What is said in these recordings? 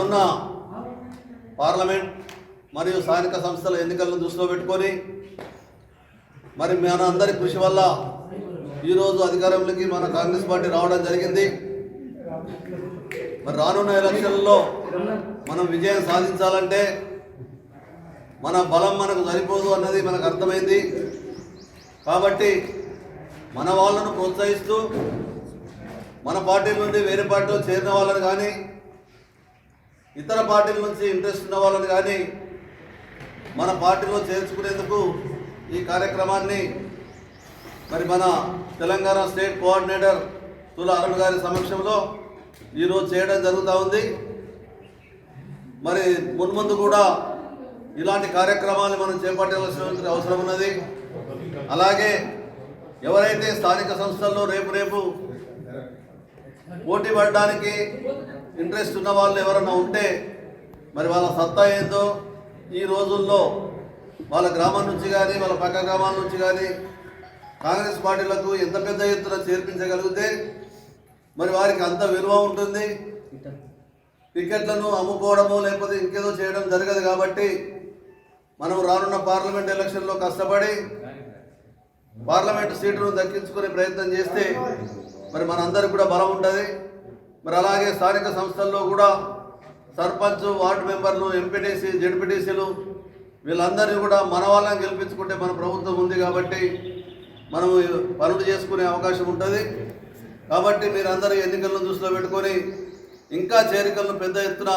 రానున్న పార్లమెంట్ మరియు స్థానిక సంస్థల ఎన్నికలను దృష్టిలో పెట్టుకొని మరి మన అందరి కృషి వల్ల ఈరోజు అధికారంలోకి మన కాంగ్రెస్ పార్టీ రావడం జరిగింది. మరి రానున్న ఎలక్షన్లో మనం విజయం సాధించాలంటే మన బలం మనకు సరిపోదు అన్నది మనకు అర్థమైంది. కాబట్టి మన వాళ్ళను ప్రోత్సహిస్తూ మన పార్టీ నుండి వేరే పార్టీలో చేరిన వాళ్ళని కానీ ఇతర పార్టీల నుంచి ఇంట్రెస్ట్ ఉన్న వాళ్ళని కానీ మన పార్టీలో చేర్చుకునేందుకు ఈ కార్యక్రమాన్ని మరి మన తెలంగాణ స్టేట్ కోఆర్డినేటర్ తుల అరుణ్ గారి సమక్షంలో ఈరోజు చేయడం జరుగుతూ ఉంది. మరి మున్ముందు కూడా ఇలాంటి కార్యక్రమాలు మనం చేపట్టవలసినటువంటి అవసరం ఉన్నది. అలాగే ఎవరైతే స్థానిక సంస్థల్లో రేపు రేపు పోటీ పడడానికి ఇంట్రెస్ట్ ఉన్న వాళ్ళు ఎవరైనా ఉంటే మరి వాళ్ళ సత్తా ఏందో ఈ రోజుల్లో వాళ్ళ గ్రామం నుంచి కానీ వాళ్ళ పక్క గ్రామాల నుంచి కానీ కాంగ్రెస్ పార్టీలకు ఎంత పెద్ద ఎత్తున చేర్పించగలిగితే మరి వారికి అంత విలువ ఉంటుంది. టికెట్లను అమ్ముకోవడము లేకపోతే ఇంకేదో చేయడం జరగదు కాబట్టి మనం రానున్న పార్లమెంట్ ఎలక్షన్లో కష్టపడి పార్లమెంట్ సీటును దక్కించుకునే ప్రయత్నం చేస్తే మరి మనందరికి కూడా బలం ఉంటుంది. మరి అలాగే స్థానిక సంస్థల్లో కూడా సర్పంచ్ వార్డు మెంబర్లు ఎంపీటీసీ జడ్పీటీసీలు వీళ్ళందరినీ కూడా మన వాళ్ళని గెలిపించుకుంటే మన ప్రభుత్వం ఉంది కాబట్టి మనం పనులు చేసుకునే అవకాశం ఉంటుంది. కాబట్టి మీరందరూ ఎన్నికలను దృష్టిలో పెట్టుకొని ఇంకా చేరికలను పెద్ద ఎత్తున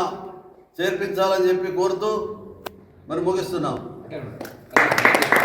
చేర్పించాలని చెప్పి కోరుతూ మరి ముగిస్తున్నాం.